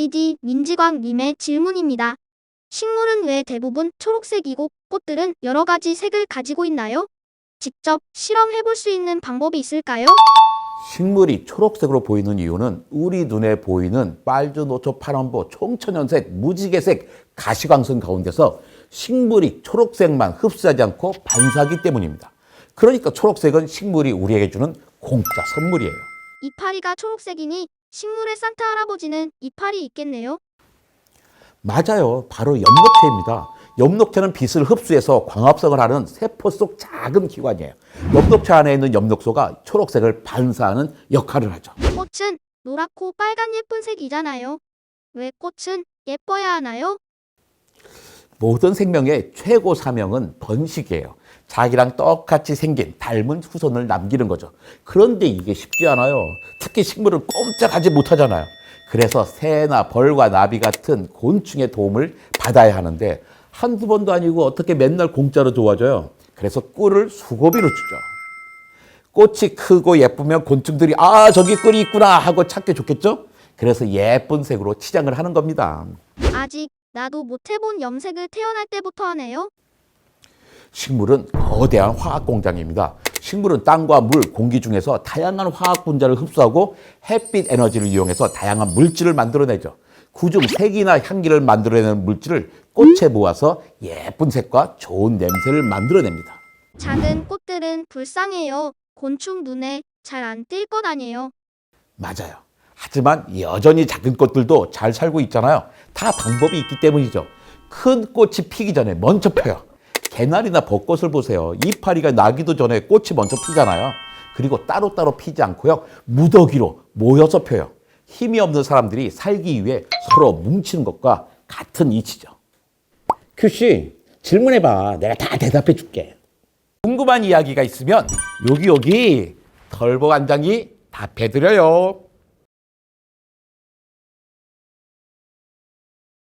ID 민지광님의 질문입니다. 식물은 왜 대부분 초록색이고 꽃들은 여러 가지 색을 가지고 있나요? 직접 실험해 볼 수 있는 방법이 있을까요? 식물이 초록색으로 보이는 이유는 우리 눈에 보이는 빨주, 노초, 파란보, 총천연색, 무지개색, 가시광선 가운데서 식물이 초록색만 흡수하지 않고 반사하기 때문입니다. 그러니까 초록색은 식물이 우리에게 주는 공짜 선물이에요. 이파리가 초록색이니 식물의 산타 할아버지는 이파리 있겠네요. 맞아요. 바로 엽록체입니다. 엽록체는 빛을 흡수해서 광합성을 하는 세포 속 작은 기관이에요. 엽록체 안에 있는 엽록소가 초록색을 반사하는 역할을 하죠. 꽃은 노랗고 빨간 예쁜 색이잖아요. 왜 꽃은 예뻐야 하나요? 모든 생명의 최고 사명은 번식이에요. 자기랑 똑같이 생긴 닮은 후손을 남기는 거죠. 그런데 이게 쉽지 않아요. 특히 식물은 꼼짝하지 못하잖아요. 그래서 새나 벌과 나비 같은 곤충의 도움을 받아야 하는데 한두 번도 아니고 어떻게 맨날 공짜로 도와줘요. 그래서 꿀을 수고비로 주죠. 꽃이 크고 예쁘면 곤충들이 아 저기 꿀이 있구나 하고 찾기 좋겠죠? 그래서 예쁜 색으로 치장을 하는 겁니다. 아직 나도 못 해본 염색을 태어날 때부터 하네요. 식물은 거대한 화학 공장입니다. 식물은 땅과 물, 공기 중에서 다양한 화학 분자를 흡수하고 햇빛 에너지를 이용해서 다양한 물질을 만들어내죠. 그중 색이나 향기를 만들어내는 물질을 꽃에 모아서 예쁜 색과 좋은 냄새를 만들어냅니다. 작은 꽃들은 불쌍해요. 곤충 눈에 잘 안 띌 것 아니에요. 맞아요. 하지만 여전히 작은 꽃들도 잘 살고 있잖아요. 다 방법이 있기 때문이죠. 큰 꽃이 피기 전에 먼저 펴요. 개나리나 벚꽃을 보세요. 이파리가 나기도 전에 꽃이 먼저 피잖아요. 그리고 따로따로 피지 않고요. 무더기로 모여서 펴요. 힘이 없는 사람들이 살기 위해 서로 뭉치는 것과 같은 이치죠. 큐씨, 질문해봐. 내가 다 대답해 줄게. 궁금한 이야기가 있으면 여기 여기 털보 관장이 답해드려요.